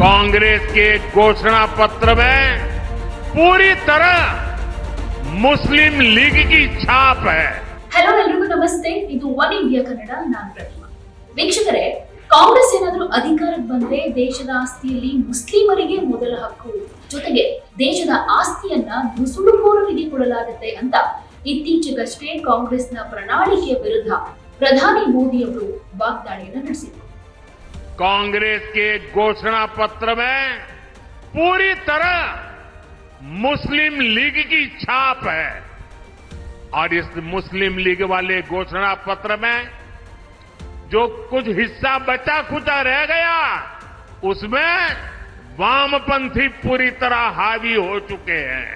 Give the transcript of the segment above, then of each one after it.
कांग्रेस के घोषणा पत्र में पूरी तरह मुस्लिम लीग की छाप है ಹಲೋ ಎಲ್ರಿಗೂ ನಮಸ್ತೆ ಇದು ಒನ್ ಇಂಡಿಯಾ ಕನ್ನಡ ನಾನ್ ಪ್ರತಿಮಾ ವೀಕ್ಷಕರೇ ಕಾಂಗ್ರೆಸ್ ಏನಾದ್ರೂ ಅಧಿಕಾರಕ್ಕೆ ಬಂದ್ರೆ ದೇಶದ ಆಸ್ತಿಯಲ್ಲಿ ಮುಸ್ಲಿಮರಿಗೆ ಮೊದಲ ಹಕ್ಕು ಜೊತೆಗೆ ದೇಶದ ಆಸ್ತಿಯನ್ನ ನುಸುಳುಕೋರರಿಗೆ ಕೊಡಲಾಗುತ್ತೆ ಅಂತ ಇತ್ತೀಚೆಗಷ್ಟೇ ಕಾಂಗ್ರೆಸ್ನ ಪ್ರಣಾಳಿಕೆಯ ವಿರುದ್ಧ ಪ್ರಧಾನಿ ಮೋದಿ ಅವರು ವಾಗ್ದಾಳಿಯನ್ನ ನಡೆಸಿದರು कांग्रेस के घोषणा पत्र में पूरी तरह मुस्लिम लीग की छाप है और इस मुस्लिम लीग वाले घोषणा पत्र में जो कुछ हिस्सा बचा खुचा रह गया उसमें वामपंथी पूरी तरह हावी हो चुके हैं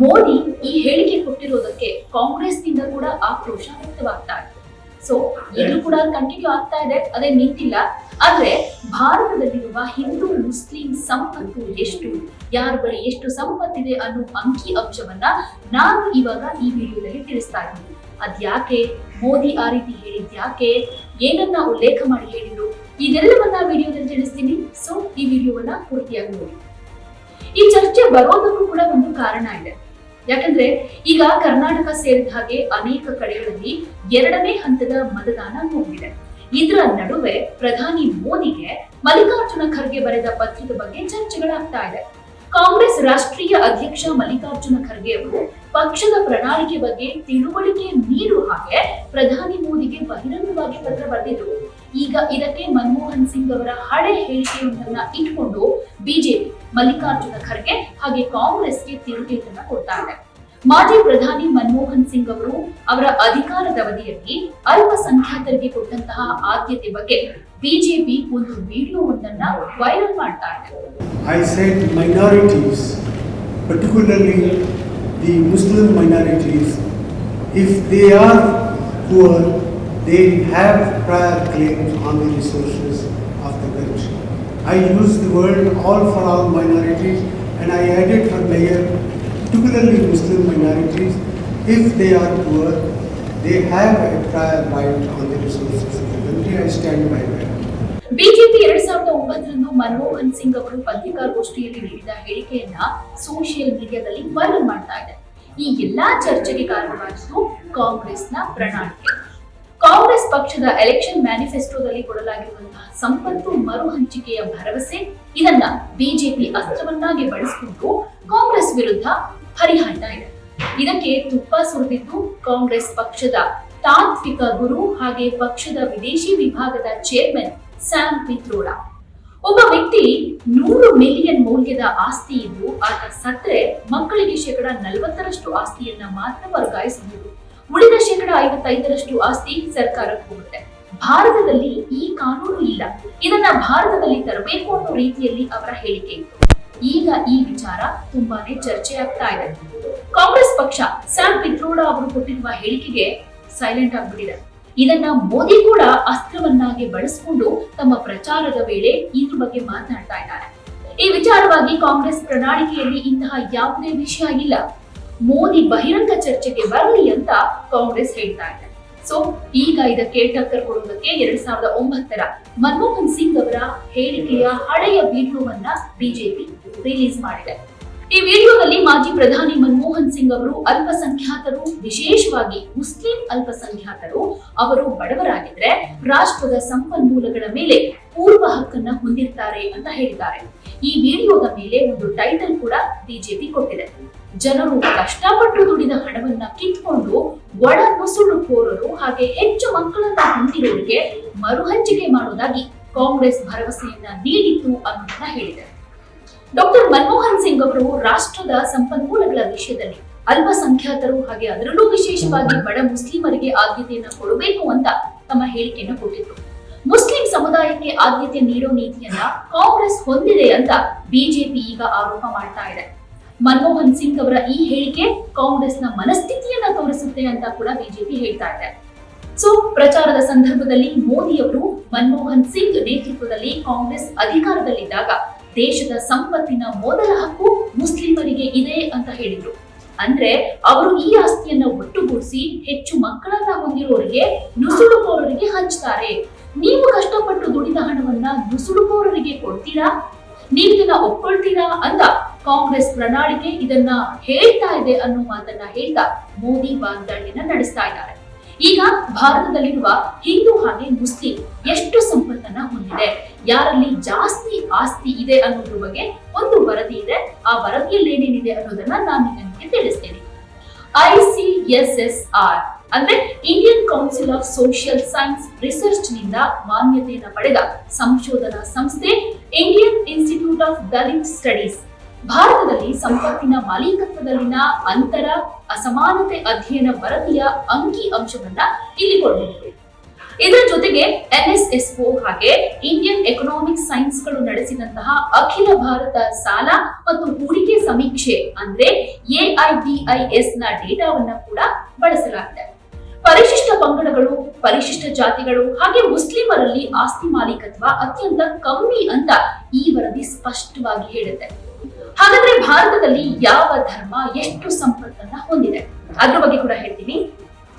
ಮೋದಿ ಈ ಹೇಳಿಕೆ ಕೊಟ್ಟಿರೋದಕ್ಕೆ ಕಾಂಗ್ರೆಸ್ನಿಂದ ಕೂಡ ಆಕ್ರೋಶ ವ್ಯಕ್ತವಾಗ್ತಾ ಇದೆ ಸೊ ಈಗಲೂ ಕೂಡ ಕಂಟಿನ್ಯೂ ಆಗ್ತಾ ಇದೆ ಅದೇ ನಿಂತಿಲ್ಲ ಆದ್ರೆ ಭಾರತದಲ್ಲಿರುವ ಹಿಂದೂ, ಮುಸ್ಲಿಂ ಸಂಪತ್ತು ಎಷ್ಟು? ಯಾರ ಬಳಿ ಎಷ್ಟು ಸಂಪತ್ತಿದೆ ಅನ್ನೋ ಅಂಕಿ ಅಂಶವನ್ನ ನಾನು ಇವಾಗ ಈ ವಿಡಿಯೋದಲ್ಲಿ ತಿಳಿಸ್ತಾ ಇದ್ದೀನಿ. ಅದ್ಯಾಕೆ? ಮೋದಿ ಆ ರೀತಿ ಹೇಳಿದ್ಯಾಕೆ? ಏನನ್ನ ಉಲ್ಲೇಖ ಮಾಡಿ ಹೇಳಿದ್ರು? ಇದೆಲ್ಲವನ್ನ ವಿಡಿಯೋದಲ್ಲಿ ತಿಳಿಸ್ತೀನಿ. ಸೊ ಈ ವಿಡಿಯೋವನ್ನ ಪೂರ್ತಿಯಾಗಿ ನೋಡಿ. ಈ ಚರ್ಚೆ ಬರೋದಕ್ಕೂ ಕೂಡ ಒಂದು ಕಾರಣ ಇದೆ. ಯಾಕಂದ್ರೆ ಈಗ ಕರ್ನಾಟಕ ಸೇರಿದ ಹಾಗೆ ಅನೇಕ ಕಡೆಗಳಲ್ಲಿ ಎರಡನೇ ಹಂತದ ಮತದಾನ ಮುಗಿದಿದೆ. ಇದರ ನಡುವೆ ಪ್ರಧಾನಿ ಮೋದಿಗೆ ಮಲ್ಲಿಕಾರ್ಜುನ ಖರ್ಗೆ ಬರೆದ ಪತ್ರದ ಬಗ್ಗೆ ಚರ್ಚೆಗಳಾಗ್ತಾ ಇದೆ. ಕಾಂಗ್ರೆಸ್ ರಾಷ್ಟ್ರೀಯ ಅಧ್ಯಕ್ಷ ಮಲ್ಲಿಕಾರ್ಜುನ ಖರ್ಗೆ ಅವರು ಪಕ್ಷದ ಪ್ರಣಾಳಿಕೆ ಬಗ್ಗೆ ತಿಳುವಳಿಕೆ ನೀಡುವ ಹಾಗೆ ಪ್ರಧಾನಿ ಮೋದಿಗೆ ಬಹಿರಂಗವಾಗಿ ಪತ್ರ ಬರೆದಿದ್ರು. ಈಗ ಇದಕ್ಕೆ ಮನಮೋಹನ್ ಸಿಂಗ್ ಅವರ ಹಳೆ ಹೇಳಿಕೆಯೊಂದನ್ನ ಇಟ್ಕೊಂಡು ಬಿಜೆಪಿ ಮಲ್ಲಿಕಾರ್ಜುನ ಖರ್ಗೆ ಹಾಗೆ ಕಾಂಗ್ರೆಸ್ಗೆ ತಿರುಗೇಟನ್ನ ಕೊಡ್ತಾ ಇದೆ. ಮಾಜಿ ಪ್ರಧಾನಿ ಮನಮೋಹನ್ ಸಿಂಗ್ ಅವರು ಅವರ ಅಧಿಕಾರದ ಅವಧಿಯಲ್ಲಿ ಅಲ್ಪಸಂಖ್ಯಾತರಿಗೆ ಕೊಟ್ಟಂತಹ ಆದ್ಯತೆ ಬಗ್ಗೆ ಬಿಜೆಪಿ ಒಂದು ವಿಡಿಯೋವೊಂದನ್ನ ವೈರಲ್ ಮಾಡ್ತಾ ಇದೆ. I said minorities particularly the Muslim minorities if they are poor, they have prior claim on the resources of the country I use the world all for all minorities and I for mayor, particularly Muslim minorities, if they are poor, they have a prior right on the resources of the country. I stand by that. BJP ಎರಡ್ ಸಾವಿರದ ಒಂಬತ್ತರಂದು ಮನಮೋಹನ್ ಸಿಂಗ್ ಅವರು ಪತ್ರಿಕಾಗೋಷ್ಠಿಯಲ್ಲಿ ನೀಡಿದ ಹೇಳಿಕೆಯನ್ನ social ಮೀಡಿಯಾದಲ್ಲಿ viral ಮಾಡ್ತಾ ಇದೆ ಈ ಎಲ್ಲಾ ಚರ್ಚೆಗೆ ಕಾರಣವಾಗಿದ್ದು ಕಾಂಗ್ರೆಸ್ನ ಪ್ರಣಾಳಿಕೆ ಕಾಂಗ್ರೆಸ್ ಪಕ್ಷದ ಎಲೆಕ್ಷನ್ ಮ್ಯಾನಿಫೆಸ್ಟೋದಲ್ಲಿ ಕೊಡಲಾಗಿರುವಂತಹ ಸಂಪತ್ತು ಮರು ಹಂಚಿಕೆಯ ಭರವಸೆ ಇದನ್ನ ಬಿಜೆಪಿ ಅಸ್ತ್ರವನ್ನಾಗಿ ಬಳಸಿಕೊಂಡು ಕಾಂಗ್ರೆಸ್ ವಿರುದ್ಧ ಹರಿಹಾಯ್ತಾ ಇದೆ. ಇದಕ್ಕೆ ತುಪ್ಪ ಸುರಿದಿದ್ದು ಕಾಂಗ್ರೆಸ್ ಪಕ್ಷದ ತಾತ್ವಿಕ ಗುರು ಹಾಗೆ ಪಕ್ಷದ ವಿದೇಶಿ ವಿಭಾಗದ ಚೇರ್ಮನ್ ಸ್ಯಾಮ್ ಪಿತ್ರೋಡಾ ಒಬ್ಬ ವ್ಯಕ್ತಿ ನೂರು ಮಿಲಿಯನ್ ಮೌಲ್ಯದ ಆಸ್ತಿ ಇದ್ದು ಆತ ಸತ್ರೆ ಮಕ್ಕಳಿಗೆ ಶೇಕಡ ನಲವತ್ತರಷ್ಟು ಆಸ್ತಿಯನ್ನ ಮಾತ್ರ ವರ್ಗಾಯಿಸಬಹುದು. ಉಳಿದ ಶೇಕಡ ಐವತ್ತೈದರಷ್ಟು ಆಸ್ತಿ ಸರ್ಕಾರಕ್ಕೆ ಹೋಗುತ್ತೆ. ಭಾರತದಲ್ಲಿ ಈ ಕಾನೂನು ಇಲ್ಲ. ಇದನ್ನ ಭಾರತದಲ್ಲಿ ತರಬೇಕು ಅನ್ನೋ ರೀತಿಯಲ್ಲಿ ಅವರ ಹೇಳಿಕೆ ಇತ್ತು. ಈಗ ಈ ವಿಚಾರ ತುಂಬಾನೇ ಚರ್ಚೆ ಆಗ್ತಾ ಇದೆ. ಕಾಂಗ್ರೆಸ್ ಪಕ್ಷ ಸ್ಯಾಮ್ ಪಿತ್ರೋಡ ಅವರು ಕೊಟ್ಟಿರುವ ಹೇಳಿಕೆಗೆ ಸೈಲೆಂಟ್ ಆಗ್ಬಿಟ್ಟಿದೆ ಇದನ್ನ ಮೋದಿ ಕೂಡ ಅಸ್ತ್ರವನ್ನಾಗಿ ಬಳಸಿಕೊಂಡು ತಮ್ಮ ಪ್ರಚಾರದ ವೇಳೆ ಇದ್ರ ಬಗ್ಗೆ ಮಾತನಾಡ್ತಾ ಇದ್ದಾರೆ. ಈ ವಿಚಾರವಾಗಿ ಕಾಂಗ್ರೆಸ್ ಪ್ರಣಾಳಿಕೆಯಲ್ಲಿ ಇಂತಹ ಯಾವುದೇ ವಿಷಯ ಇಲ್ಲ. ಮೋದಿ ಬಹಿರಂಗ ಚರ್ಚೆಗೆ ಬರಲಿ ಅಂತ ಕಾಂಗ್ರೆಸ್ ಹೇಳ್ತಾ ಇದೆ. ಸೊ ಈಗ ಇದಕ್ಕೆ ಟಕ್ಕರ್ ಕೊಡುವುದಕ್ಕೆ ಎರಡ್ ಸಾವಿರದ ಒಂಬತ್ತರ ಮನಮೋಹನ್ ಸಿಂಗ್ ಅವರ ಹೇಳಿಕೆಯ ಹಳೆಯ ವಿಡಿಯೋವನ್ನ ಬಿಜೆಪಿ ರಿಲೀಸ್ ಮಾಡಿದೆ. ಈ ವಿಡಿಯೋದಲ್ಲಿ ಮಾಜಿ ಪ್ರಧಾನಿ ಮನಮೋಹನ್ ಸಿಂಗ್ ಅವರು ಅಲ್ಪಸಂಖ್ಯಾತರು, ವಿಶೇಷವಾಗಿ ಮುಸ್ಲಿಂ ಅಲ್ಪಸಂಖ್ಯಾತರು ಅವರು ಬಡವರಾಗಿದ್ರೆ ರಾಷ್ಟ್ರದ ಸಂಪನ್ಮೂಲಗಳ ಮೇಲೆ ಪೂರ್ವ ಹಕ್ಕನ್ನ ಹೊಂದಿರ್ತಾರೆ ಅಂತ ಹೇಳಿದ್ದಾರೆ. ಈ ವಿಡಿಯೋದ ಮೇಲೆ ಒಂದು ಟೈಟಲ್ ಕೂಡ ಬಿಜೆಪಿ ಕೊಟ್ಟಿದೆ. ಜನರು ಕಷ್ಟಪಟ್ಟು ದುಡಿದ ಹಣವನ್ನ ಕಿತ್ಕೊಂಡು ಒಳ ನುಸುಳುಕೋರರು ಹಾಗೆ ಹೆಚ್ಚು ಮಕ್ಕಳನ್ನ ಹೊಂದಿರೋರಿಗೆ ಮರುಹಂಚಿಕೆ ಮಾಡೋದಾಗಿ ಕಾಂಗ್ರೆಸ್ ಭರವಸೆಯನ್ನ ನೀಡಿತ್ತು ಅನ್ನೋದನ್ನ ಹೇಳಿದೆ ಡಾಕ್ಟರ್ ಮನಮೋಹನ್ ಸಿಂಗ್ ಅವರು ರಾಷ್ಟ್ರದ ಸಂಪನ್ಮೂಲಗಳ ವಿಷಯದಲ್ಲಿ ಅಲ್ಪಸಂಖ್ಯಾತರು ಹಾಗೆ ಅದರಲ್ಲೂ ವಿಶೇಷವಾಗಿ ಬಡ ಮುಸ್ಲಿಮರಿಗೆ ಆದ್ಯತೆಯನ್ನು ಕೊಡಬೇಕು ಅಂತ ತಮ್ಮ ಹೇಳಿಕೆಯನ್ನು ಕೊಟ್ಟಿದ್ರು. ಮುಸ್ಲಿಂ ಸಮುದಾಯಕ್ಕೆ ಆದ್ಯತೆ ನೀಡೋ ನೀತಿಯನ್ನ ಕಾಂಗ್ರೆಸ್ ಹೊಂದಿದೆ ಅಂತ ಬಿಜೆಪಿ ಈಗ ಆರೋಪ ಮಾಡ್ತಾ ಇದೆ. ಮನಮೋಹನ್ ಸಿಂಗ್ ಅವರ ಈ ಹೇಳಿಕೆ ಕಾಂಗ್ರೆಸ್ನ ಮನಸ್ಥಿತಿಯನ್ನ ತೋರಿಸುತ್ತೆ ಅಂತ ಕೂಡ ಬಿಜೆಪಿ ಹೇಳ್ತಾ ಇದೆ. ಸೊ, ಪ್ರಚಾರದ ಸಂದರ್ಭದಲ್ಲಿ ಮೋದಿ ಅವರು ಮನಮೋಹನ್ ಸಿಂಗ್ ನೇತೃತ್ವದಲ್ಲಿ ಕಾಂಗ್ರೆಸ್ ಅಧಿಕಾರದಲ್ಲಿದ್ದಾಗ ದೇಶದ ಸಂಪತ್ತಿನ ಮೊದಲ ಹಕ್ಕು ಮುಸ್ಲಿಮರಿಗೆ ಇದೆ ಅಂತ ಹೇಳಿದ್ರು. ಅಂದ್ರೆ ಅವರು ಈ ಆಸ್ತಿಯನ್ನ ಒಟ್ಟುಗೂಡಿಸಿ ಹೆಚ್ಚು ಮಕ್ಕಳನ್ನ ಹೊಂದಿರೋರಿಗೆ ನುಸುಳುಕೋರರಿಗೆ ಹಂಚ್ತಾರೆ. ನೀವು ಕಷ್ಟಪಟ್ಟು ದುಡಿದ ಹಣವನ್ನ ನುಸುಳುಕೋರರಿಗೆ ಕೊಡ್ತೀರಾ? ನೀವು ಇದನ್ನ ಒಪ್ಕೊಳ್ತೀರಾ ಅಂತ ಕಾಂಗ್ರೆಸ್ ಪ್ರಣಾಳಿಕೆ ಇದನ್ನ ಹೇಳ್ತಾ ಇದೆ ಅನ್ನೋ ಮಾತನ್ನ ಹೇಳ್ತಾ ಮೋದಿ ವಾಗ್ದಾಳಿಯನ್ನ ನಡೆಸ್ತಾ ಇದ್ದಾರೆ. ಈಗ ಭಾರತದಲ್ಲಿರುವ ಹಿಂದೂ ಹಾಗೆ ಮುಸ್ಲಿಂ ಎಷ್ಟು ಸಂಪತ್ತನ್ನ ಹೊಂದಿದೆ? ಯಾರಲ್ಲಿ ಜಾಸ್ತಿ ಆಸ್ತಿ ಇದೆ ಅನ್ನೋದ್ರ ಬಗ್ಗೆ ಒಂದು ವರದಿ ಇದೆ. ಆ ವರದಿಯಲ್ಲಿ ಏನೇನಿದೆ ಅನ್ನೋದನ್ನ ನಾನು ನಿಮಗೆ ತಿಳಿಸ್ತೇನೆ. ಆರ್ ಅಂದ್ರೆ Indian council of social science ರಿಸರ್ಚ್ನಿಂದ ಮಾನ್ಯತೆಯನ್ನು ಪಡೆದ ಸಂಶೋಧನಾ ಸಂಸ್ಥೆ Indian institute of Dalit studies. ಭಾರತದಲ್ಲಿ ಸಂಪತ್ತಿನ ಮಾಲೀಕತ್ವದಲ್ಲಿನ ಅಂತರ ಅಸಮಾನತೆ ಅಧ್ಯಯನ ವರದಿಯ ಅಂಕಿ ಅಂಶವನ್ನ ಇಲ್ಲಿ ಕೊಡಬಹುದು ಇದರ ಜೊತೆಗೆ ಎನ್ಎಸ್ಎಸ್ಒ ಹಾಗೆ ಇಂಡಿಯನ್ ಎಕನಾಮಿಕ್ ಸೈನ್ಸ್ಗಳು ನಡೆಸಿದಂತಹ ಅಖಿಲ ಭಾರತ ಸಾಲ ಮತ್ತು ಹೂಡಿಕೆ ಸಮೀಕ್ಷೆ ಅಂದ್ರೆ ಎಐಬಿಐಎಸ್ನ ಡೇಟಾವನ್ನ ಕೂಡ ಬಳಸಲಾಗಿದೆ. ಪರಿಶಿಷ್ಟ ಪಂಗಡಗಳು, ಪರಿಶಿಷ್ಟ ಜಾತಿಗಳು ಹಾಗೆ ಮುಸ್ಲಿಮರಲ್ಲಿ ಆಸ್ತಿ ಮಾಲೀಕತ್ವ ಅತ್ಯಂತ ಕಮ್ಮಿ ಅಂತ ಈ ವರದಿ ಸ್ಪಷ್ಟವಾಗಿ ಹೇಳುತ್ತೆ. ಹಾಗಾದ್ರೆ ಭಾರತದಲ್ಲಿ ಯಾವ ಧರ್ಮ ಎಷ್ಟು ಸಂಪತ್ತನ್ನ ಹೊಂದಿದೆ? ಅದ್ರ ಬಗ್ಗೆ ಕೂಡ ಹೇಳ್ತೀನಿ.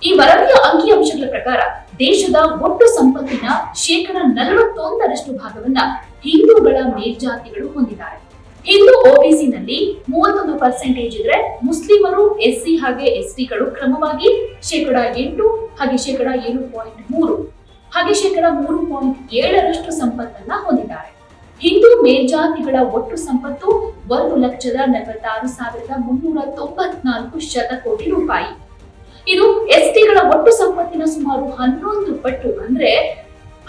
ಈ ವರದಿಯ ಅಂಕಿಅಂಶಗಳ ಪ್ರಕಾರ ದೇಶದ ಒಟ್ಟು ಸಂಪತ್ತಿನ ಶೇಕಡ ನಲವತ್ತೊಂದರಷ್ಟು ಭಾಗವನ್ನ ಹಿಂದೂಗಳ ಮೇಲ್ಜಾತಿಗಳು ಹೊಂದಿದ್ದಾರೆ. ಹಿಂದೂ OBC ನಲ್ಲಿ ಮೂವತ್ತೊಂದು ಪರ್ಸೆಂಟೇಜ್ ಇದ್ರೆ ಮುಸ್ಲಿಮರು ಎಸ್ಸಿ ಹಾಗೆ ಎಸ್ಟಿಗಳು ಕ್ರಮವಾಗಿ ಶೇಕಡ ಎಂಟು ಹಾಗೆ ಶೇಕಡ ಏಳು ಪಾಯಿಂಟ್ ಮೂರು ಹಾಗೆ ಶೇಕಡ ಮೂರು ಪಾಯಿಂಟ್ ಏಳರಷ್ಟು ಸಂಪತ್ತನ್ನ ಹೊಂದಿದ್ದಾರೆ. ಹಿಂದೂ ಮೇಲ್ಜಾತಿಗಳ ಒಟ್ಟು ಸಂಪತ್ತು ಒಂದು ಲಕ್ಷದ ನಲವತ್ತಾರು ಸಾವಿರದ ಮುನ್ನೂರ ತೊಂಬತ್ನಾಲ್ಕು ಶತಕೋಟಿ ರೂಪಾಯಿ. ಇದು ಎಸ್ಟಿಗಳ ಒಟ್ಟು ಸಂಪತ್ತಿನ ಸುಮಾರು ಹನ್ನೊಂದು ಪಟ್ಟು ಅಂದ್ರೆ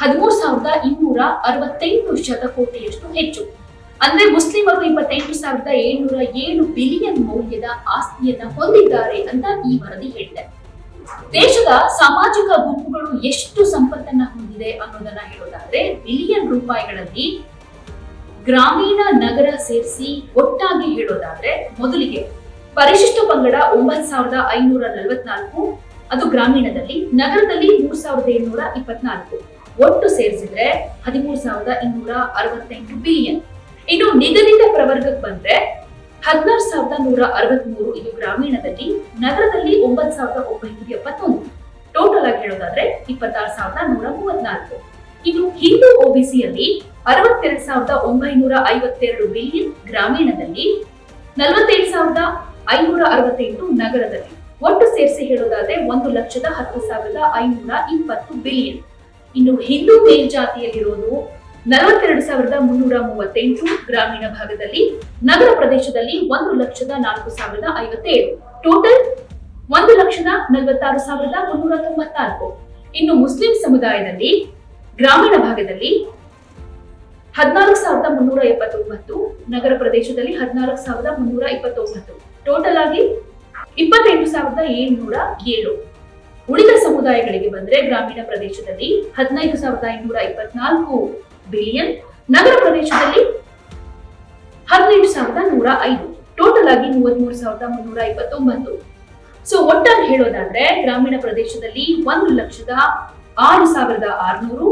ಹದಿಮೂರು ಸಾವಿರದ ಇನ್ನೂರ ಅರವತ್ತೆಂಟು ಶತಕೋಟಿಯಷ್ಟು ಹೆಚ್ಚು. ಅಂದ್ರೆ ಮುಸ್ಲಿಮರು ಇಪ್ಪತ್ತೆಂಟು ಸಾವಿರದ ಏಳ್ನೂರ ಏಳು ಬಿಲಿಯನ್ ಮೌಲ್ಯದ ಆಸ್ತಿಯನ್ನ ಹೊಂದಿದ್ದಾರೆ ಅಂತ ಈ ವರದಿ ಹೇಳಿದೆ. ದೇಶದ ಸಾಮಾಜಿಕ ಗುಂಪುಗಳು ಎಷ್ಟು ಸಂಪತ್ತನ್ನ ಹೊಂದಿದೆ ಅನ್ನೋದನ್ನ ಹೇಳೋದಾದ್ರೆ ಬಿಲಿಯನ್ ರೂಪಾಯಿಗಳಲ್ಲಿ ಗ್ರಾಮೀಣ ನಗರ ಸೇರಿಸಿ ಒಟ್ಟಾಗಿ ಹೇಳೋದಾದ್ರೆ ಮೊದಲಿಗೆ ಪರಿಶಿಷ್ಟ ಪಂಗಡ ಒಂಬತ್ ಸಾವಿರದ ಐನೂರ ನಲವತ್ನಾಲ್ಕು, ಅದು ಗ್ರಾಮೀಣದಲ್ಲಿ, ನಗರದಲ್ಲಿ ಮೂರ್ ಸಾವಿರದ ಏಳ್ನೂರ ಇಪ್ಪತ್ನಾಲ್ಕು. ಒಟ್ಟು ಸೇರಿಸಿದ್ರೆ ಹದಿಮೂರು ಸಾವಿರದ ಇನ್ನೂರ ಅರವತ್ತೆಂಟು ಬಿಲಿಯನ್ ಇನ್ನು ನಿಗದಿತ ಪ್ರವರ್ಗಕ್ಕೆ ಬಂದ್ರೆ ಹದಿನಾರು ಸಾವಿರದ ನೂರ ಅರವತ್ಮೂರು ಇದು ಗ್ರಾಮೀಣದಲ್ಲಿ, ನಗರದಲ್ಲಿ ಒಂಬತ್ ಸಾವಿರದ ಒಂಬೈನೂರ ಎಪ್ಪತ್ತೊಂದು. ಟೋಟಲ್ ಆಗಿ ಹೇಳೋದಾದ್ರೆ ಇಪ್ಪತ್ತಾರು ಸಾವಿರದ ನೂರ ಮೂವತ್ನಾಲ್ಕು. ಇನ್ನು ಹಿಂದೂ ಒಬಿಸಿಯಲ್ಲಿ ಅರವತ್ತೆರಡು ಸಾವಿರದ ಒಂಬೈನೂರ ಐವತ್ತೆರಡು ಬಿಲಿಯನ್ ಗ್ರಾಮೀಣದಲ್ಲಿ ನಲವತ್ತೇಳು ಸಾವಿರದ ಐನೂರ ಅರವತ್ತೆಂಟು ನಗರದಲ್ಲಿ. ಒಟ್ಟು ಸೇರಿಸಿ ಹೇಳೋದಾದ್ರೆ ಒಂದು ಲಕ್ಷದ ಹತ್ತು ಸಾವಿರದ ಐನೂರ ಇಪ್ಪತ್ತು ಬಿಲಿಯನ್. ಇನ್ನು ಹಿಂದೂ ಮೇಲ್ಜಾತಿಯಲ್ಲಿರೋದು ನಲವತ್ತೆರಡು ಸಾವಿರದ ಮುನ್ನೂರ ಮೂವತ್ತೆಂಟು ಗ್ರಾಮೀಣ ಭಾಗದಲ್ಲಿ, ನಗರ ಪ್ರದೇಶದಲ್ಲಿ ಒಂದು ಲಕ್ಷದ ನಾಲ್ಕು ಸಾವಿರದ ಐವತ್ತೇಳು. ಟೋಟಲ್ ಒಂದು ಲಕ್ಷದ ನಲವತ್ತಾರು ಸಾವಿರದ ಮುನ್ನೂರ ತೊಂಬತ್ನಾಲ್ಕು ಇನ್ನು ಮುಸ್ಲಿಂ ಸಮುದಾಯದಲ್ಲಿ ಗ್ರಾಮೀಣ ಭಾಗದಲ್ಲಿ ಹದಿನಾಲ್ಕು ಸಾವಿರದ ಮುನ್ನೂರ ಎಪ್ಪತ್ತೊಂಬತ್ತು, ನಗರ ಪ್ರದೇಶದಲ್ಲಿ ಹದಿನಾಲ್ಕು ಸಾವಿರದ ಮುನ್ನೂರ ಇಪ್ಪತ್ತೊಂಬತ್ತು ಟೋಟಲ್ ಆಗಿ ಇಪ್ಪತ್ತೆಂಟು ಸಾವಿರದ ಏಳ್ನೂರ ಏಳು. ಉಳಿದ ಸಮುದಾಯಗಳಿಗೆ ಬಂದ್ರೆ ಗ್ರಾಮೀಣ ಪ್ರದೇಶದಲ್ಲಿ ಹದಿನೈದು ಸಾವಿರದ ಐನೂರ ಇಪ್ಪತ್ನಾಲ್ಕು ಬಿಲಿಯನ್ ನಗರ ಪ್ರದೇಶದಲ್ಲಿ ಹದಿನೆಂಟು ಸಾವಿರದ ನೂರ ಐದು. ಟೋಟಲ್ ಆಗಿ ಮೂವತ್ಮೂರು ಸಾವಿರದ ಮುನ್ನೂರ ಇಪ್ಪತ್ತೊಂಬತ್ತು ಸೊ ಒಟ್ಟಾಗಿ ಹೇಳೋದಾದ್ರೆ ಗ್ರಾಮೀಣ ಪ್ರದೇಶದಲ್ಲಿ ಒಂದು ಲಕ್ಷದ ಆರು ಸಾವಿರದ ಆರುನೂರು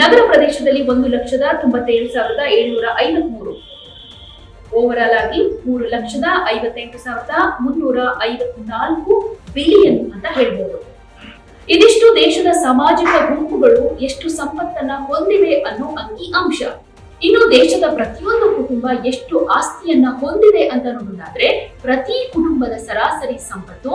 ನಗರ ಪ್ರದೇಶದಲ್ಲಿ ಒಂದು ಲಕ್ಷದ ತೊಂಬತ್ತೇಳು ಸಾವಿರದ ಏಳ್ನೂರ ಐವತ್ಮೂರು. ಓವರ್ ಆಲ್ ಆಗಿ ಮೂರು ಲಕ್ಷದ ಐವತ್ತೆಂಟು ಸಾವಿರದ ಮುನ್ನೂರ ಐವತ್ನಾಲ್ಕು ಬಿಲಿಯನ್ ಅಂತ ಹೇಳ್ಬೋದು. ಇದಿಷ್ಟು ದೇಶದ ಸಾಮಾಜಿಕ ಗುಂಪುಗಳು ಎಷ್ಟು ಸಂಪತ್ತನ್ನ ಹೊಂದಿವೆ ಅನ್ನೋ ಅಂಕಿ ಅಂಶ. ಇನ್ನು ದೇಶದ ಪ್ರತಿಯೊಂದು ಕುಟುಂಬ ಎಷ್ಟು ಆಸ್ತಿಯನ್ನ ಹೊಂದಿದೆ ಅಂತ ನೋಡೋದಾದ್ರೆ, ಪ್ರತಿ ಕುಟುಂಬದ ಸರಾಸರಿ ಸಂಪತ್ತು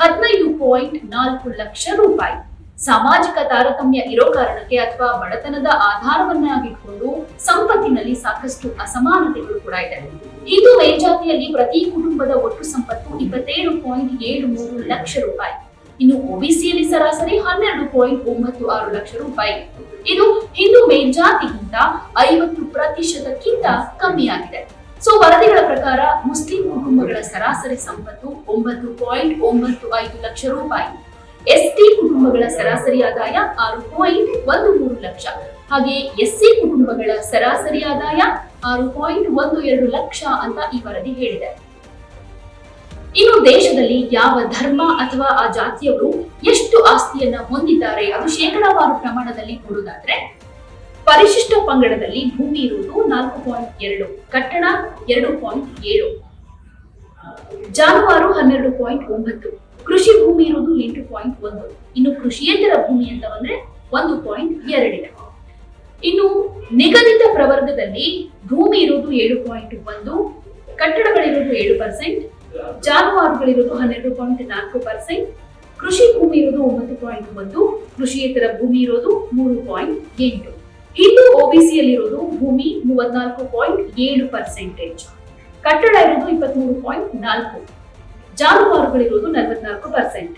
ಹದಿನೈದು ಪಾಯಿಂಟ್ ನಾಲ್ಕು ಲಕ್ಷ ರೂಪಾಯಿ. ಸಾಮಾಜಿಕ ತಾರತಮ್ಯ ಇರೋ ಕಾರಣಕ್ಕೆ ಅಥವಾ ಬಡತನದ ಆಧಾರವನ್ನಾಗಿಟ್ಕೊಂಡು ಸಂಪತ್ತಿನಲ್ಲಿ ಸಾಕಷ್ಟು ಅಸಮಾನತೆಗಳು ಕೂಡ ಇದೆ. ಇದು ಮೇಲ್ಜಾತಿಯಲ್ಲಿ ಪ್ರತಿ ಕುಟುಂಬದ ಒಟ್ಟು ಸಂಪತ್ತು ಇಪ್ಪತ್ತೇಳು ಪಾಯಿಂಟ್ ಏಳು ಮೂರು ಲಕ್ಷ ರೂಪಾಯಿ. ಇನ್ನು ಒಬಿಸಿಯಲ್ಲಿ ಸರಾಸರಿ ಹನ್ನೆರಡು ಪಾಯಿಂಟ್ ಒಂಬತ್ತು ಆರು ಲಕ್ಷ ರೂಪಾಯಿ. ಇದು ಹಿಂದೂ ಮೇಲ್ಜಾತಿಗಿಂತ ಐವತ್ತು ಪ್ರತಿಶತಕ್ಕಿಂತ ಕಮ್ಮಿಯಾಗಿದೆ. ಸೊ, ವರದಿಗಳ ಪ್ರಕಾರ ಮುಸ್ಲಿಂ ಕುಟುಂಬಗಳ ಸರಾಸರಿ ಸಂಪತ್ತು ಒಂಬತ್ತು ಪಾಯಿಂಟ್ ಒಂಬತ್ತು ಐದು ಲಕ್ಷ ರೂಪಾಯಿ. ಎಸ್ಟಿ ಕುಟುಂಬಗಳ ಸರಾಸರಿ ಆದಾಯ ಆರು ಪಾಯಿಂಟ್ ಒಂದು ಮೂರು ಲಕ್ಷ. ಹಾಗೆ ಎಸ್ಸಿ ಕುಟುಂಬಗಳ ಸರಾಸರಿ ಆದಾಯ ಆರು ಪಾಯಿಂಟ್ ಒಂದು ಎರಡು ಲಕ್ಷ ಅಂತ ಈ ವರದಿ ಹೇಳಿದೆ. ಇನ್ನು ದೇಶದಲ್ಲಿ ಯಾವ ಧರ್ಮ ಅಥವಾ ಆ ಜಾತಿಯವರು ಎಷ್ಟು ಆಸ್ತಿಯನ್ನ ಹೊಂದಿದ್ದಾರೆ, ಅದು ಶೇಕಡಾವಾರು ಪ್ರಮಾಣದಲ್ಲಿ ನೋಡುವುದಾದ್ರೆ ಪರಿಶಿಷ್ಟ ಪಂಗಡದಲ್ಲಿ ಭೂಮಿ ಇರುವುದು ನಾಲ್ಕು ಪಾಯಿಂಟ್ ಎರಡು, ಕಟ್ಟಡ ಎರಡು ಪಾಯಿಂಟ್ ಏಳು, ಜಾನುವಾರು ಹನ್ನೆರಡು ಪಾಯಿಂಟ್ ಒಂಬತ್ತು. ಕೃಷಿ ಭೂಮಿ ಇರುವುದು ಎಂಟು ಪಾಯಿಂಟ್ ಒಂದು. ಇನ್ನು ಕೃಷಿಯೇತರ ಭೂಮಿ ಅಂತ ಬಂದ್ರೆ ಒಂದು ಪಾಯಿಂಟ್ ಎರಡಿದೆ ಇನ್ನು ನಿಗದಿತ ಪ್ರವರ್ಗದಲ್ಲಿ ಭೂಮಿ ಇರೋದು ಏಳು ಪಾಯಿಂಟ್ ಒಂದು, ಕಟ್ಟಡಗಳಿರೋದು ಏಳು ಪರ್ಸೆಂಟ್ ಜಾನುವಾರುಗಳಿರೋದು ಹನ್ನೆರಡು ಪಾಯಿಂಟ್ ನಾಲ್ಕು ಪರ್ಸೆಂಟ್ ಕೃಷಿ ಭೂಮಿ ಇರೋದು ಒಂಬತ್ತು ಪಾಯಿಂಟ್ ಒಂದು, ಕೃಷಿಯೇತರ ಭೂಮಿ ಇರೋದು ಮೂರು ಪಾಯಿಂಟ್ ಎಂಟು. ಹಿಂದೂ ಒಬಿಸಿಯಲ್ಲಿರೋದು ಭೂಮಿ ಮೂವತ್ನಾಲ್ಕು ಪಾಯಿಂಟ್ ಏಳು ಪರ್ಸೆಂಟೇಜ್ ಕಟ್ಟಡ ಇರೋದು ಇಪ್ಪತ್ಮೂರು ಪಾಯಿಂಟ್ ನಾಲ್ಕು. ಜಾನುವಾರುಗಳಿರೋದು ನಲವತ್ನಾಲ್ಕು ಪರ್ಸೆಂಟ್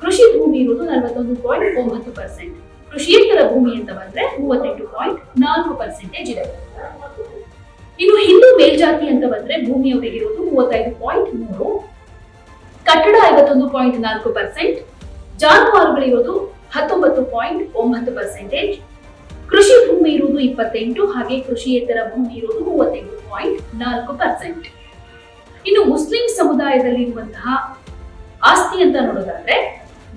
ಕೃಷಿ ಭೂಮಿ ಇರುವುದು ನಲವತ್ತೊಂದು ಪಾಯಿಂಟ್ ಒಂಬತ್ತು ಪರ್ಸೆಂಟ್ ಕೃಷಿಯೇತರ ಭೂಮಿ ಅಂತ ಬಂದ್ರೆ ಮೂವತ್ತೆಂಟು ಪಾಯಿಂಟ್ ನಾಲ್ಕು ಪರ್ಸೆಂಟೇಜ್ ಇದೆ. ಇನ್ನು ಹಿಂದೂ ಮೇಲ್ಜಾತಿ ಅಂತ ಬಂದ್ರೆ ಭೂಮಿಯವರಿಗಿರೋದು ಮೂವತ್ತೈದು ಪಾಯಿಂಟ್ ಮೂರು. ಕಟ್ಟಡ ಐವತ್ತೊಂದು ಪಾಯಿಂಟ್ ನಾಲ್ಕು ಪರ್ಸೆಂಟ್ ಜಾನುವಾರುಗಳಿರುವುದು ಹತ್ತೊಂಬತ್ತು ಪಾಯಿಂಟ್ ಒಂಬತ್ತು ಪರ್ಸೆಂಟೇಜ್ ಕೃಷಿ ಭೂಮಿ ಇರುವುದು ಇಪ್ಪತ್ತೆಂಟು, ಹಾಗೆ ಕೃಷಿಯೇತರ ಭೂಮಿ ಇರುವುದು ಮೂವತ್ತೆಂಟು ಪಾಯಿಂಟ್ ನಾಲ್ಕು ಪರ್ಸೆಂಟ್ ಇನ್ನು ಮುಸ್ಲಿಂ ಸಮುದಾಯದಲ್ಲಿ ಇರುವಂತಹ ಆಸ್ತಿ ಅಂತ ನೋಡೋದಾದ್ರೆ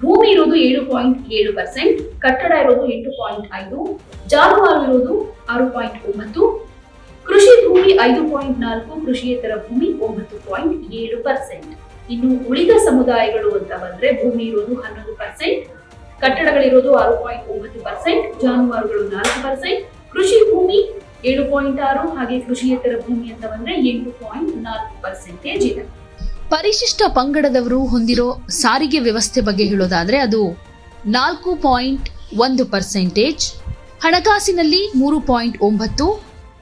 ಭೂಮಿ ಇರೋದು ಏಳು ಪಾಯಿಂಟ್ ಏಳು ಪರ್ಸೆಂಟ್, ಕಟ್ಟಡ ಇರೋದು ಎಂಟು ಪಾಯಿಂಟ್ ಐದು, ಜಾನುವಾರು ಇರೋದು ಆರು ಪಾಯಿಂಟ್ ಒಂಬತ್ತು, ಕೃಷಿ ಭೂಮಿ ಐದು ಪಾಯಿಂಟ್ ನಾಲ್ಕು, ಕೃಷಿಯೇತರ ಭೂಮಿ ಒಂಬತ್ತು ಪಾಯಿಂಟ್ ಏಳು ಪರ್ಸೆಂಟ್. ಇನ್ನು ಉಳಿದ ಸಮುದಾಯಗಳು ಅಂತ ಬಂದ್ರೆ ಭೂಮಿ ಇರೋದು ಹನ್ನೊಂದು ಪರ್ಸೆಂಟ್, ಕಟ್ಟಡಗಳಿರೋದು ಆರು ಪಾಯಿಂಟ್ ಒಂಬತ್ತು ಪರ್ಸೆಂಟ್, ಜಾನುವಾರುಗಳು ನಾಲ್ಕು ಪರ್ಸೆಂಟ್, ಕೃಷಿ ಭೂಮಿ ಏಳು ಪಾಯಿಂಟ್ ಆರು, ಹಾಗೆ ಕೃಷಿಯೇತರ ಭೂಮಿ ಅಂತ ಬಂದ್ರೆ ಎಂಟು ಪಾಯಿಂಟ್ ಪರಿಶಿಷ್ಟ ಪಂಗಡದವರು ಹೊಂದಿರೋ ಸಾರಿಗೆ ವ್ಯವಸ್ಥೆ ಬಗ್ಗೆ ಹೇಳೋದಾದ್ರೆ ಅದು ನಾಲ್ಕು ಪಾಯಿಂಟ್ ಒಂದು ಪರ್ಸೆಂಟೇಜ್ ಹಣಕಾಸಿನಲ್ಲಿ ಮೂರು ಪಾಯಿಂಟ್ ಒಂಬತ್ತು,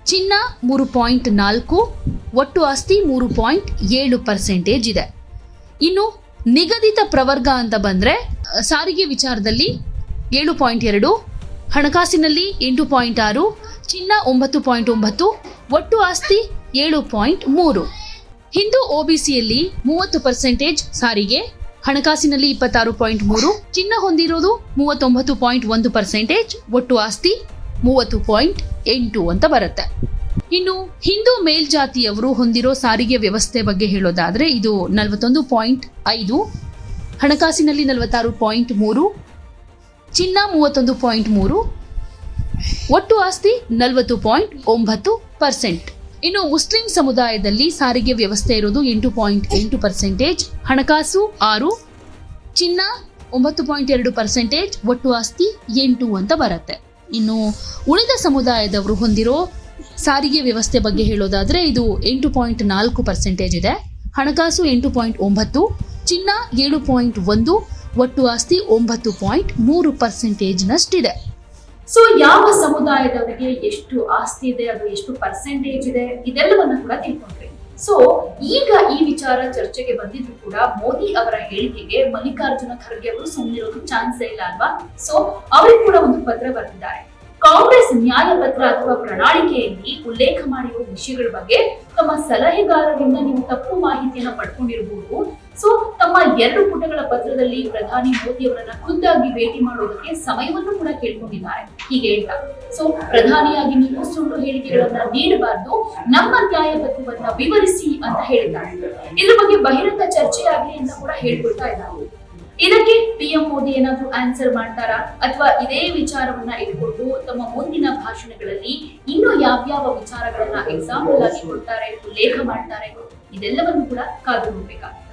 ಚಿನ್ನ ಮೂರು ಪಾಯಿಂಟ್ ನಾಲ್ಕು, ಒಟ್ಟು ಆಸ್ತಿ ಮೂರು ಪಾಯಿಂಟ್ ಏಳು ಪರ್ಸೆಂಟೇಜ್ ಇದೆ. ಇನ್ನು ನಿಗದಿತ ಪ್ರವರ್ಗ ಅಂತ ಬಂದ್ರೆ, ಸಾರಿಗೆ ವಿಚಾರದಲ್ಲಿ ಏಳು ಪಾಯಿಂಟ್ ಎರಡು, ಹಣಕಾಸಿನಲ್ಲಿ ಎಂಟು ಪಾಯಿಂಟ್ ಆರು, ಚಿನ್ನ ಒಂಬತ್ತು ಪಾಯಿಂಟ್ ಒಂಬತ್ತು, ಒಟ್ಟು ಆಸ್ತಿ ಏಳು ಪಾಯಿಂಟ್ ಮೂರು. ಹಿಂದೂ ಒಬಿಸಿಯಲ್ಲಿ ಮೂವತ್ತು ಪರ್ಸೆಂಟೇಜ್ ಸಾರಿಗೆ, ಹಣಕಾಸಿನಲ್ಲಿ ಇಪ್ಪತ್ತಾರು ಪಾಯಿಂಟ್ ಮೂರು, ಚಿನ್ನ ಹೊಂದಿರೋದು ಮೂವತ್ತೊಂಬತ್ತು ಪಾಯಿಂಟ್ ಒಂದು ಪರ್ಸೆಂಟೇಜ್, ಒಟ್ಟು ಆಸ್ತಿ ಮೂವತ್ತು ಪಾಯಿಂಟ್ ಎಂಟು ಅಂತ ಬರುತ್ತೆ. ಇನ್ನು ಹಿಂದೂ ಮೇಲ್ಜಾತಿಯವರು ಹೊಂದಿರೋ ಸಾರಿಗೆ ವ್ಯವಸ್ಥೆ ಬಗ್ಗೆ ಹೇಳೋದಾದ್ರೆ ಇದು ನಲವತ್ತೊಂದು ಪಾಯಿಂಟ್ ಐದು, ಹಣಕಾಸಿನಲ್ಲಿ ನಲವತ್ತಾರು ಪಾಯಿಂಟ್ ಮೂರು, ಚಿನ್ನ ಮೂವತ್ತೊಂದು ಪಾಯಿಂಟ್ ಮೂರು, ಒಟ್ಟು ಆಸ್ತಿ ನಲವತ್ತು ಪಾಯಿಂಟ್ ಒಂಬತ್ತು ಪರ್ಸೆಂಟ್. ಇನ್ನು ಮುಸ್ಲಿಂ ಸಮುದಾಯದಲ್ಲಿ ಸಾರಿಗೆ ವ್ಯವಸ್ಥೆ ಇರೋದು ಎಂಟು ಪಾಯಿಂಟ್ ಎಂಟು ಪರ್ಸೆಂಟೇಜ್, ಹಣಕಾಸು ಆರು, ಚಿನ್ನ ಒಂಬತ್ತು ಪಾಯಿಂಟ್ ಎರಡು ಪರ್ಸೆಂಟೇಜ್, ಒಟ್ಟು ಆಸ್ತಿ ಎಂಟು ಅಂತ ಬರುತ್ತೆ. ಇನ್ನು ಉಳಿದ ಸಮುದಾಯದವರು ಹೊಂದಿರೋ ಸಾರಿಗೆ ವ್ಯವಸ್ಥೆ ಬಗ್ಗೆ ಹೇಳೋದಾದ್ರೆ ಇದು ಎಂಟು ಪಾಯಿಂಟ್ ನಾಲ್ಕು ಪರ್ಸೆಂಟೇಜ್ ಇದೆ. ಹಣಕಾಸು ಎಂಟು ಪಾಯಿಂಟ್ ಒಂಬತ್ತು, ಚಿನ್ನ ಏಳು ಪಾಯಿಂಟ್ ಒಂದು, ಒಟ್ಟು ಆಸ್ತಿ ಒಂಬತ್ತು ಪಾಯಿಂಟ್ ಮೂರು ಪರ್ಸೆಂಟೇಜ್ನಷ್ಟಿದೆ. ಸೊ ಯಾವ ಸಮುದಾಯದವರಿಗೆ ಎಷ್ಟು ಆಸ್ತಿ ಇದೆ, ಅದು ಎಷ್ಟು ಪರ್ಸೆಂಟೇಜ್ ಇದೆ, ಇದೆಲ್ಲವನ್ನ ಕೂಡ ತಿಳ್ಕೊಂಡ್ರಿ ಸೊ ಈಗ ಈ ವಿಚಾರ ಚರ್ಚೆಗೆ ಬಂದಿದ್ರು ಕೂಡ ಮೋದಿ ಅವರ ಹೇಳಿಕೆಗೆ ಮಲ್ಲಿಕಾರ್ಜುನ ಖರ್ಗೆ ಅವರು ಸುಮ್ಮನಿರೋದು ಚಾನ್ಸೇ ಇಲ್ಲ ಅಲ್ವಾ? ಸೊ ಅವರಿಗೆ ಕೂಡ ಒಂದು ಪತ್ರ ಬರೆದಿದ್ದಾರೆ. ಕಾಂಗ್ರೆಸ್ ನ್ಯಾಯಪತ್ರ ಅಥವಾ ಪ್ರಣಾಳಿಕೆಯಲ್ಲಿ ಉಲ್ಲೇಖ ಮಾಡಿರುವ ವಿಷಯಗಳ ಬಗ್ಗೆ ತಮ್ಮ ಸಲಹೆಗಾರರಿಂದ ನೀವು ತಪ್ಪು ಮಾಹಿತಿಯನ್ನ ಪಡ್ಕೊಂಡಿರಬಹುದು ಸೊ ತಮ್ಮ ಎರಡು ಪುಟಗಳ ಪತ್ರದಲ್ಲಿ ಪ್ರಧಾನಿ ಮೋದಿ ಅವರನ್ನ ಖುದ್ದಾಗಿ ಭೇಟಿ ಮಾಡೋದಕ್ಕೆ ಸಮಯವನ್ನು ಕೂಡ ಕೇಳ್ಕೊಂಡಿದ್ದಾರೆ. ಹೀಗೆ ಅಂತ. ಸೊ ಪ್ರಧಾನಿಯಾಗಿ ನೀವು ಸುಳ್ಳು ಹೇಳಿಕೆಗಳನ್ನ ನೀಡಬಾರ್ದು. ನಮ್ಮ ನ್ಯಾಯಪತ್ರವನ್ನ ವಿವರಿಸಿ ಅಂತ ಹೇಳಿದ್ದಾರೆ. ಇದ್ರ ಬಗ್ಗೆ ಬಹಿರಂಗ ಚರ್ಚೆ ಆಗಲಿ ಅಂತ ಕೂಡ ಹೇಳ್ಕೊಳ್ತಾ ಇದ್ದಾರೆ. ಇದಕ್ಕೆ ಪಿಎಂ ಮೋದಿ ಏನಾದ್ರೂ ಆನ್ಸರ್ ಮಾಡ್ತಾರಾ? ಅಥವಾ ಇದೇ ವಿಚಾರವನ್ನ ಇಟ್ಕೊಂಡು ತಮ್ಮ ಮುಂದಿನ ಭಾಷಣಗಳಲ್ಲಿ ಇನ್ನು ಯಾವ್ಯಾವ ವಿಚಾರಗಳನ್ನ ಎಕ್ಸಾಂಪಲ್ ಆಗಿ ಕೊಡ್ತಾರೆ ಲೇಖ ಮಾಡ್ತಾರೆ, ಇದೆಲ್ಲವನ್ನು ಕೂಡ ಕಾದು ನೋಡ್ಬೇಕಾಗ್ತದೆ.